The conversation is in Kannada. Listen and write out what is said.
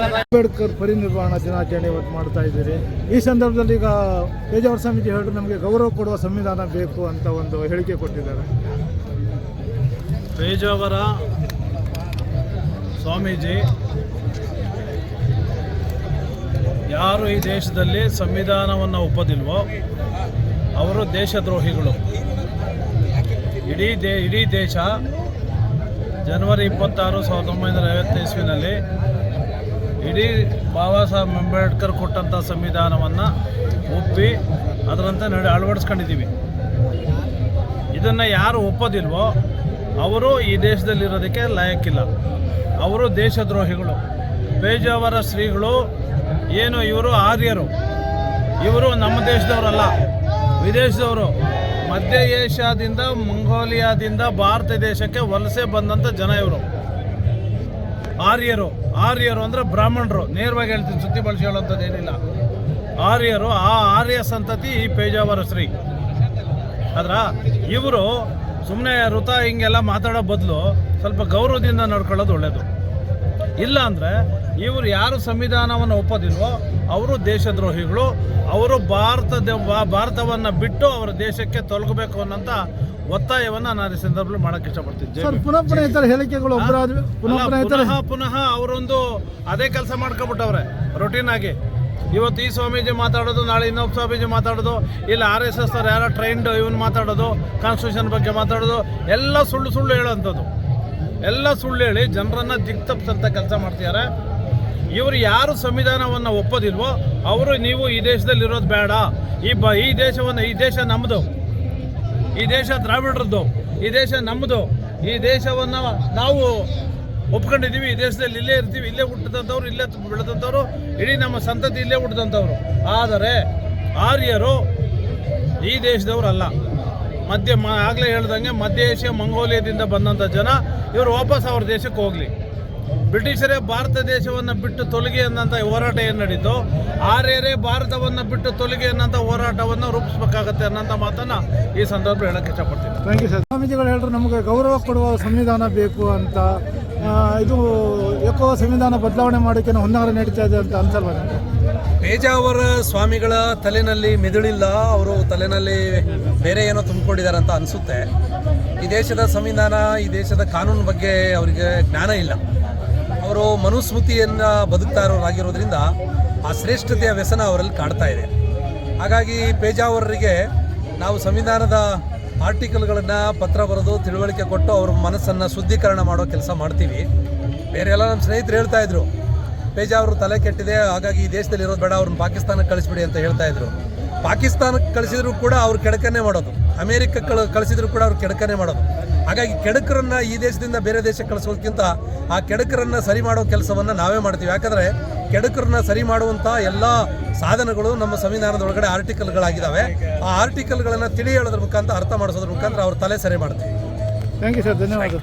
ಅಂಬೇಡ್ಕರ್ ಪರಿನಿರ್ವಾಣ ದಿನಾಚರಣೆ ಇವತ್ತು ಮಾಡ್ತಾ ಇದ್ದೀರಿ. ಈ ಸಂದರ್ಭದಲ್ಲಿ ಈಗ ಪೇಜಾವರ ಸ್ವಾಮೀಜಿ ಹೇಳಿದ್ರು ನಮಗೆ ಗೌರವ ಕೊಡುವ ಸಂವಿಧಾನ ಬೇಕು ಅಂತ ಒಂದು ಹೇಳಿಕೆ ಕೊಟ್ಟಿದ್ದಾರೆ. ಪೇಜಾವರ ಸ್ವಾಮೀಜಿ, ಯಾರು ಈ ದೇಶದಲ್ಲಿ ಸಂವಿಧಾನವನ್ನು ಒಪ್ಪದಿಲ್ವೋ ಅವರು ದೇಶದ್ರೋಹಿಗಳು. ಇಡೀ ದೇ, ಇಡೀ ದೇಶ ಜನವರಿ ಇಪ್ಪತ್ತಾರು, ಸಾವಿರದ ಒಂಬೈನೂರ ಐವತ್ತು ಇಸ್ವಿನಲ್ಲಿ ಇಡೀ ಬಾಬಾ ಸಾಹೇಬ್ ಅಂಬೇಡ್ಕರ್ ಕೊಟ್ಟಂಥ ಸಂವಿಧಾನವನ್ನು ಒಪ್ಪಿ ಅದರಂತೆ ನಡೆ ಅಳವಡಿಸ್ಕೊಂಡಿದ್ದೀವಿ. ಇದನ್ನು ಯಾರು ಒಪ್ಪೋದಿಲ್ವೋ ಅವರು ಈ ದೇಶದಲ್ಲಿರೋದಕ್ಕೆ ಲಾಯಕ್ಕಿಲ್ಲ. ಅವರು ದೇಶದ್ರೋಹಿಗಳು. ಬೇಜಾವರ ಶ್ರೀಗಳು, ಏನು ಇವರು ಆರ್ಯರು. ಇವರು ನಮ್ಮ ದೇಶದವರಲ್ಲ. ವಿದೇಶದವರು. ಮಧ್ಯ ಏಷ್ಯಾದಿಂದ, ಮಂಗೋಲಿಯಾದಿಂದ ಭಾರತ ದೇಶಕ್ಕೆ ವಲಸೆ ಬಂದಂಥ ಜನ ಇವರು. ಆರ್ಯರು ಆರ್ಯರು ಅಂದರೆ ಬ್ರಾಹ್ಮಣರು. ನೇರವಾಗಿ ಹೇಳ್ತೀನಿ, ಸುದ್ದಿ ಬಳಸಿ ಹೇಳೋಂಥದ್ದು ಏನಿಲ್ಲ. ಆರ್ಯರು, ಆ ಆರ್ಯ ಸಂತತಿ, ಈ ಪೇಜಾವರ ಶ್ರೀ. ಆದ್ರ? ಇವರು ಸುಮ್ಮನೆ ಋತ ಹಿಂಗೆಲ್ಲ ಮಾತಾಡೋ ಬದಲು ಸ್ವಲ್ಪ ಗೌರವದಿಂದ ನಡ್ಕೊಳ್ಳೋದು ಒಳ್ಳೆಯದು ಇಲ್ಲ ಅಂದರೆ ಇವರು ಯಾರು ಸಂವಿಧಾನವನ್ನು ಒಪ್ಪೋದಿಲ್ವೋ, ಅವರು ದೇಶದ್ರೋಹಿಗಳು. ಅವರು ಭಾರತದ, ಭಾರತವನ್ನು ಬಿಟ್ಟು ಅವರ ದೇಶಕ್ಕೆ ತೊಲಗಬೇಕು ಅನ್ನೋಂಥ ಒತ್ತಾಯವನ್ನು ನಾನು ಈ ಸಂದರ್ಭದಲ್ಲಿ ಮಾಡಕ್ಕೆ ಇಷ್ಟಪಡ್ತೀನಿ. ಪುನಃ ಪುನಃ ಈ ಥರ ಹೇಳಿಕೆಗಳು ಪುನಃ ಪುನಃ ಅವರೊಂದು ಅದೇ ಕೆಲಸ ಮಾಡ್ಕೊಬಿಟ್ಟವ್ರೆ ರೊಟೀನ್ ಆಗಿ. ಇವತ್ತು ಈ ಸ್ವಾಮೀಜಿ ಮಾತಾಡೋದು ನಾಳೆ ಇನ್ನೊಬ್ಬ ಸ್ವಾಮೀಜಿ ಮಾತಾಡೋದು ಇಲ್ಲ ಆರ್ ಎಸ್ ಎಸ್ ಯಾರೋ ಟ್ರೈನ್ಡ್ ಇವನು ಮಾತಾಡೋದು ಕಾನ್ಸ್ಟಿಟ್ಯೂಷನ್ ಬಗ್ಗೆ ಮಾತಾಡೋದು ಎಲ್ಲ ಸುಳ್ಳು ಸುಳ್ಳು ಹೇಳೋಂಥದ್ದು ಎಲ್ಲ ಸುಳ್ಳು ಹೇಳಿ ಜನರನ್ನ ದಿಕ್ತಪ್ಸಂತ ಕೆಲಸ ಮಾಡ್ತಿದ್ದಾರೆ. ಇವರು ಯಾರು ಸಂವಿಧಾನವನ್ನು ಒಪ್ಪೋದಿಲ್ವೋ ಅವರು ನೀವು ಈ ದೇಶದಲ್ಲಿ ಇರೋದು ಬೇಡ. ಈ ಬ ಈ ದೇಶವನ್ನು ಈ ದೇಶ ನಮ್ಮದು ಈ ದೇಶ ದ್ರಾವಿಡರದ್ದು, ಈ ದೇಶ ನಮ್ಮದು, ಈ ದೇಶವನ್ನು ನಾವು ಒಪ್ಕೊಂಡಿದ್ದೀವಿ, ಈ ದೇಶದಲ್ಲಿ ಇಲ್ಲೇ ಇರ್ತೀವಿ, ಇಲ್ಲೇ ಹುಟ್ಟಿದಂಥವ್ರು, ಇಲ್ಲೇ ಬೆಳೆದಂಥವ್ರು, ಇಡೀ ನಮ್ಮ ಸಂತತಿ ಇಲ್ಲೇ ಹುಟ್ಟಿದಂಥವ್ರು. ಆದರೆ ಆರ್ಯರು ಈ ದೇಶದವರಲ್ಲ. ಮಧ್ಯ ಮ ಆಗಲೇ ಹೇಳ್ದಂಗೆ ಮಧ್ಯ ಏಷ್ಯಾ, ಮಂಗೋಲಿಯಾದಿಂದ ಬಂದಂಥ ಜನ, ಇವರು ವಾಪಸ್ ಅವ್ರ ದೇಶಕ್ಕೆ ಹೋಗಲಿ. ಬ್ರಿಟಿಷರೇ ಭಾರತ ದೇಶವನ್ನು ಬಿಟ್ಟು ತೊಲಗಿ ಅನ್ನೋಂಥ ಹೋರಾಟ ಏನು ನಡೀತು ಆರ್ಯರೇ ಭಾರತವನ್ನು ಬಿಟ್ಟು ತೊಲಗಿ ಅನ್ನೋಂಥ ಹೋರಾಟವನ್ನು ರೂಪಿಸ್ಬೇಕಾಗತ್ತೆ ಅನ್ನೋಂಥ ಮಾತನ್ನು ಈ ಸಂದರ್ಭ ಹೇಳಕ್ಕೆ ಇಷ್ಟಪಡ್ತೀನಿ. ಥ್ಯಾಂಕ್ ಯು ಸರ್ ಸ್ವಾಮೀಜಿಗಳು ಹೇಳಿದ್ರು ನಮಗೆ ಗೌರವ ಕೊಡುವ ಸಂವಿಧಾನ ಬೇಕು ಅಂತ. ಇದು ಯಾಕೋ ಸಂವಿಧಾನ ಬದಲಾವಣೆ ಮಾಡೋಕ್ಕೆ ಹೊನ್ನಾರ ನಡೀತಾ ಇದೆ ಅಂತ ಅನ್ಸಲ್ವ? ಪೇಜಾವರ ಸ್ವಾಮಿಗಳ ತಲೆನಲ್ಲಿ ಮಿದುಳಿಲ್ಲ ಅವರು ತಲೆನಲ್ಲಿ ಬೇರೆ ಏನೋ ತುಂಬಿಕೊಂಡಿದ್ದಾರೆ ಅಂತ ಅನಿಸುತ್ತೆ. ಈ ದೇಶದ ಸಂವಿಧಾನ ಈ ದೇಶದ ಕಾನೂನು ಬಗ್ಗೆ ಅವರಿಗೆ ಜ್ಞಾನ ಇಲ್ಲ. ಅವರು ಮನುಸ್ಮೃತಿಯನ್ನು ಬದುಕ್ತಾ ಇರೋರಾಗಿರೋದ್ರಿಂದ ಆ ಶ್ರೇಷ್ಠತೆಯ ವ್ಯಸನ ಅವರಲ್ಲಿ ಕಾಡ್ತಾ ಇದೆ. ಹಾಗಾಗಿ ಪೇಜಾವರರಿಗೆ ನಾವು ಸಂವಿಧಾನದ ಆರ್ಟಿಕಲ್ಗಳನ್ನು ಪತ್ರ ಬರೆದು ತಿಳುವಳಿಕೆ ಕೊಟ್ಟು ಅವ್ರ ಮನಸ್ಸನ್ನು ಶುದ್ಧೀಕರಣ ಮಾಡೋ ಕೆಲಸ ಮಾಡ್ತೀವಿ. ಬೇರೆ ಎಲ್ಲ ನಮ್ಮ ಸ್ನೇಹಿತರು ಹೇಳ್ತಾ ಇದ್ರು ಪೇಜಾವರು ತಲೆ ಕೆಟ್ಟಿದೆ, ಹಾಗಾಗಿ ಈ ದೇಶದಲ್ಲಿ ಇರೋದು ಬೇಡ, ಅವ್ರನ್ನ ಪಾಕಿಸ್ತಾನಕ್ಕೆ ಕಳಿಸ್ಬಿಡಿ ಅಂತ ಹೇಳ್ತಾ ಇದ್ರು. ಪಾಕಿಸ್ತಾನಕ್ಕೆ ಕಳಿಸಿದ್ರು ಕೂಡ ಅವ್ರು ಕೆಡಕನೆ ಮಾಡೋದು. ಅಮೇರಿಕಕ್ಕೆ ಕಳ, ಕಳಿಸಿದ್ರು ಕೂಡ ಅವ್ರು ಕೆಡಕನೆ ಮಾಡೋದು. ಹಾಗಾಗಿ ಕೆಡಕರನ್ನ ಈ ದೇಶದಿಂದ ಬೇರೆ ದೇಶಕ್ಕೆ ಕಳಿಸೋದಕ್ಕಿಂತ ಆ ಕೆಡಕರನ್ನ ಸರಿ ಮಾಡೋ ಕೆಲಸವನ್ನು ನಾವೇ ಮಾಡ್ತೀವಿ. ಯಾಕಂದರೆ ಕೆಡಕರನ್ನ ಸರಿ ಮಾಡುವಂಥ ಎಲ್ಲ ಸಾಧನಗಳು ನಮ್ಮ ಸಂವಿಧಾನದೊಳಗಡೆ ಆರ್ಟಿಕಲ್ಗಳಾಗಿದ್ದಾವೆ ಆ ಆರ್ಟಿಕಲ್ಗಳನ್ನು ತಿಳಿ ಹೇಳೋದ್ರ ಮುಖಾಂತರ, ಅರ್ಥ ಮಾಡಿಸೋದ್ರ ಮುಖಾಂತರ ಅವ್ರ ತಲೆ ಸರಿ ಮಾಡ್ತೀವಿ. ಥ್ಯಾಂಕ್ ಯು ಸರ್ ಧನ್ಯವಾದ